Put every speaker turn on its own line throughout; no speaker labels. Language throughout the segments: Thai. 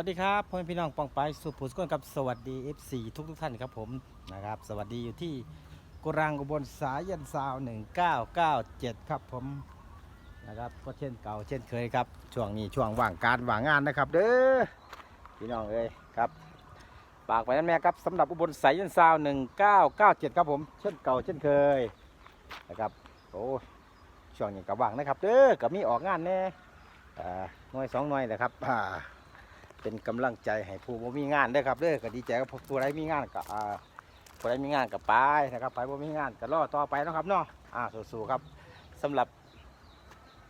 วัสดีครับพ่อแม่พี่น้องปองไปสุภูสกุลกับสวัสดี FC ทุกทุกท่านครับผมนะครับ สวัสดีอยู่ที่กุรังอุบลสายันซาว 1997 ครับผมนะครับก็เช่นเก่าเช่นเคยครับ ช่วงนี้ช่วงว่างการว่างงานนะครับเด้อพี่น้องเอ้ยครับฝากไว้นั่นแม่ครับสำหรับอุบลสายันซาว 1997 ครับผมเช่นเก่าเช่นเคยนะครับโอ้ช่วงนี้ก็ว่างนะครับเด้อก็มีออกงานแน่อ่าหน่วยสองหน่วยนะครับอ่า เป็นกำลังใจให้ผู้บ่มีงานเด้ครับเด้อก็ดีใจกับผู้ใดมีงานกับอ่าผู้ใดมีงานกับไปนะครับไปบ่มีงานก็รอต่อไปนะครับเนาะอ่าสู้ๆครับสำหรับ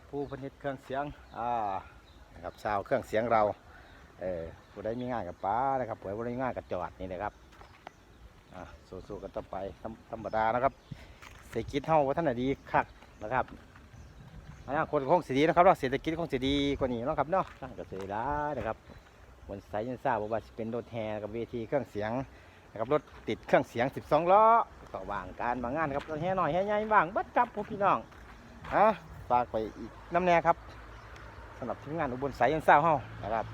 ผู้ผลิตเครื่องเสียงอ่านะครับชาวเครื่องเสียงเราเออผู้ใดมีงานกับป้านะครับผู้ใดบ่มีงานกับจอดนี่นะครับอ่าสู้ๆกันต่อไปธรรมธรรมดานะครับเศรษฐกิจเฮาว่าท่านได้ดีคักนะครับอนาคตคงสิดีนะครับเนาะเศรษฐกิจคงสิดีกว่านี้เนาะครับเนาะก็สิได้นะครับ บนสายยันซ่าบว่าสิเป็นรถแห่กับเวทีเครื่องเสียงนะครับรถติดเครื่องเสียง 12 ล้อต่อว่างการบางงานครับรถแห่หน่อยแห่ใหญ่ว่างบัดครับพวกพี่น้องอะฝากไปอีกน้ำแน่ครับสำหรับทีมงานอุบลสายยันซ่าเฮานะครับ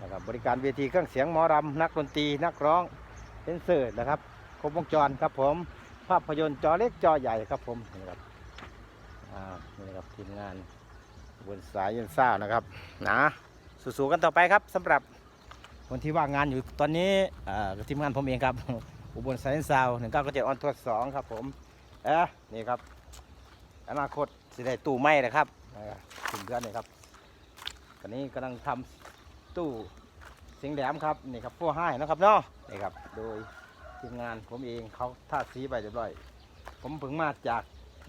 นะครับบริการเวทีเครื่องเสียงหมอรำนักดนตรีนักร้องเป็นเสิร์ตนะครับครบวงจรครับผมภาพยนตร์จอเล็กจอใหญ่ครับผมนี่ครับอ่านี่ครับทีมงานบลสายยันซ่านะครับนะ สู้ๆกันต่อไปครับสำหรับคนที่ว่างงานอยู่ตอนนี้ทีมงานผมเองครับ อุบลไซน์ซาวหนึ่งเก้าเจ็ดออนทัวร์สองครับผมเอ๊ะนี่ครับ อนาคตสิได้ตู้ไม้นะครับถึงเดือนนี่ครับตอนนี้กำลังทำตู้เสียงแหลมครับนี่ครับพวให้นะครับเนาะนี่ครับโดยทีมงานผมเองเขาทาสีไปเรียบร้อย ผมเพิ่งมาจาก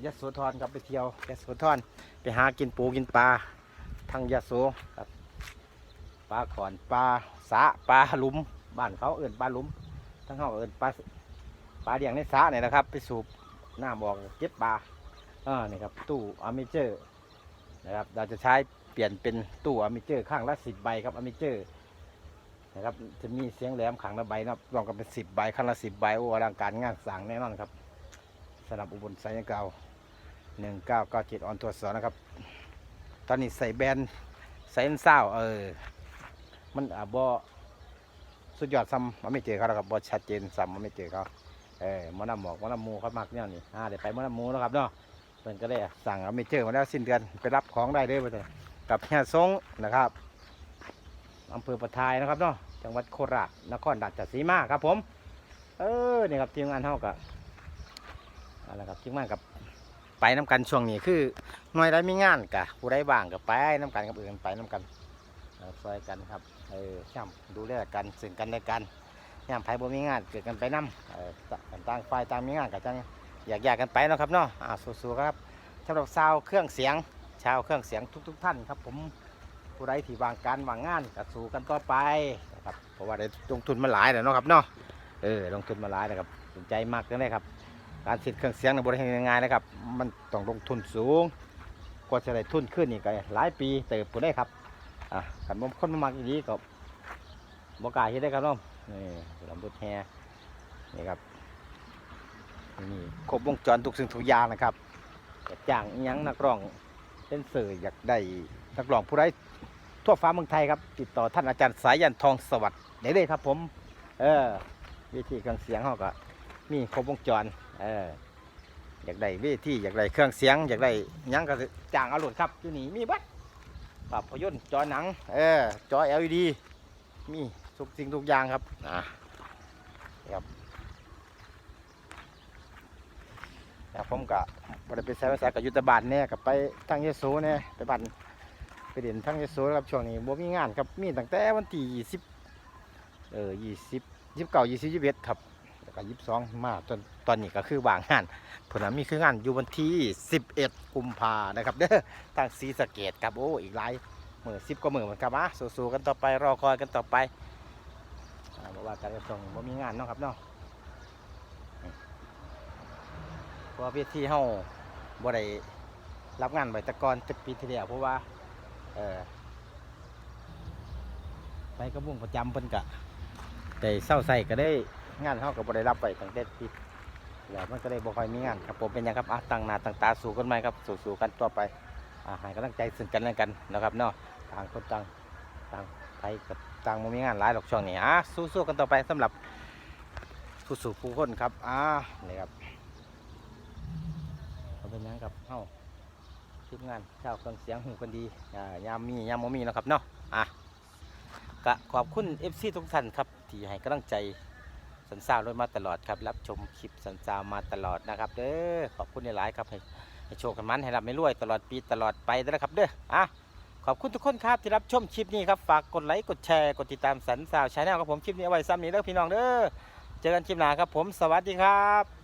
ยโสธรครับไปเที่ยวยโสธรไปหากินปูกินปลาทางยโสครับ ปลาขอนปลาสะปลาหลุมบ้านเขาเอื่นปลาหลุม ทั้งเขาเอื่นปลาปลาเลี้ยงในสะเนี่ยนะครับ ไปสูบหน้ำบอกเก็บปลาอ่านี่ครับตู้อเมเจอร์นะครับเราจะใช้เปลี่ยนเป็นตู้อเมเจอร์ข้างละสิบใบครับอเมเจอร์นะครับจะมีเสียงแหลมขังละใบนะครับรวมกันเป็นสิบใบข้างละสิบใบโอ้อลังการงานสั่งแน่นอนครับสำหรับอุบลไซน์เก่าหนึ่งเก้าเก้าเจ็ดออนตัวสองนะครับ ตอนนี้ใส่แบนใส่เศร้าเออ มันอ่าบ่สุดยอดซ้ำมันไม่เจอเขาแล้วครับบ่ชัดเจนซ้ำมันไม่เจอเขาเออมันน้ำหมอกมันน้ำมูเขามักเนี่ยนี่อ่าเดี๋ยวไปมันน้ำมูแล้วครับเนาะเพิ่นก็เลยสั่งเอาไม่เจอมาแล้วสิ้นเดือนไปรับของได้เลยไปเลยกับเฮียซงนะครับอำเภอประทายนะครับเนาะจังหวัดโคราชนครราชสีมาครับผม เออนี่ครับทีมงานเท่ากับอะไรครับทีมงานกับไปน้ำกันช่วงนี้คือหน่วยใดมีงานกะผู้ใดว่างกับไปน้ำกันกับอื่นไปน้ำกัน ซอยกันครับเออช่ำดูแลกันซึ่งกันและกันย่ามไผบ่มีงานเกิดกันไปนํเออตต่างฝ่ายต่างมีงานก็จังอยากแยกกันไปเนาะครับเนาะอ่าสู้ๆครับสำหรับชาวเครื่องเสียงชาวเครื่องเสียงทุกๆทท่านครับผมผู้ใดที่วางการวางงานก็สู้กันต่อไปนะครับเพราะว่าได้ลงทุนมาหลายแล้วเนาะครับเนาะเออลงทุนมาหลายนะครับสนใจมากจังเลยครับ การติดเครื่องเสียงในบริเวณงายๆนะครับ มันต้องลงทุนสูงกว่าจะได้ทุนขึ้นนี่ก็หลายปีเติบโตได้ครับ อะขันบ่คนมามักอีนี้ก็บ่กล้าเฮ็ดได้ครับน้องนี่ลำบุดแฮนี่ครับนี่ครบวงจรทุกสิ่งทุกอย่างนะครับอยากจ้างอิหยังนักร้องเป็นเสืออยากได้นักร้องผู้ใดทั่วฟ้าเมืองไทยครับ ติดต่อท่านอาจารย์สายันทองสวัสดิ์ได้เลยครับ ผม เออ วิธีเครื่องเสียงเขาก็มีครบวงจร เออ อยากได้เวทีอยากได้เครื่องเสียง อยากได้หยังก็จ้างเอาโหลดครับอยู่นี่มีเบัด ภาพยนตร์จอหนัง เออ จอ LED มีทุกสิ่งทุกอย่างครับอ่าครับแล้วผมก็บริไปใช้ภาษากับยุทธบาลเนี่ยกับไปทางเยโสเนี่ยไปบันไปเด่นทางเยโสครับช่วงนี้บ่มีงานครับมีตั้งแต่วันที่ยี่สิบเออยี่สิบยี่สิบเก้ายี่สิบยี่สิบเอ็ดครับแล้ว ก็ยี่สิบสองมาจนตอนนี้ก็คือวางงานผลมีคืองานอยู่วันที่สิบเอ็ดกุมภานะครับเด้อทางสีสเกตครับโอ้อีกหลายหมือสิบกว่าหมือเหมือนกันอะสู้ๆกันต่อไปรอคอยกันต่อไปบอกว่าการกระทรวงว่ามีงานเนาะครับเนาะเพราะว่าเวทีเฮาบ่ได้รับงานไว้แตะกอนจะปีที่แล้วเพราะว่าเออไปกระบุ้งประจำเพิ่นกะแต่เศร้าใส่ก็ได้ งานเฮาก็บ่ได้รับไปตั้งแต่ปีแล้วมันก็เลยบ่ค่อยมีงานครับผมเป็นยังครับอะตั้งหน้าตั้งตาสู้กันไหมครับสู้ๆกันต่อไปอ่าให้กำลังใจซึ่งกันและกันนะครับเนาะต่างคนต่างต่างไปกับต่างบ่มีงานหลายหรอกช่วงนี้อะสู้ๆกันต่อไปสำหรับผู้สู่ผู้คนครับอ่านี่ครับเอาเป็นยังกับเฮาทีมงานเช่าวเครื่องเสียงหูกันดีอ่ายามมียามบ่มีนะครับเนาะอะกะขอบคุณ FC ทุกท่านครับที่ให้กำลังใจ สันซาวรถมาตลอดครับรับชมคลิปสันซาวมาตลอดนะครับเด้อขอบคุณหลายๆครับให้ให้โชคกันมันให้รับไม่รวยตลอดปีตลอดไปนะครับเด้ออะขอบคุณทุกคนครับที่รับชมคลิปนี้ครับฝากกดไลค์กดแชร์กดติดตามสันซาวชาแนลครับผมคลิปนี้เอาไว้ซ้ำนี้เด้อพี่น้องเด้อเจอกันคลิปหน้าครับผมสวัสดีครับ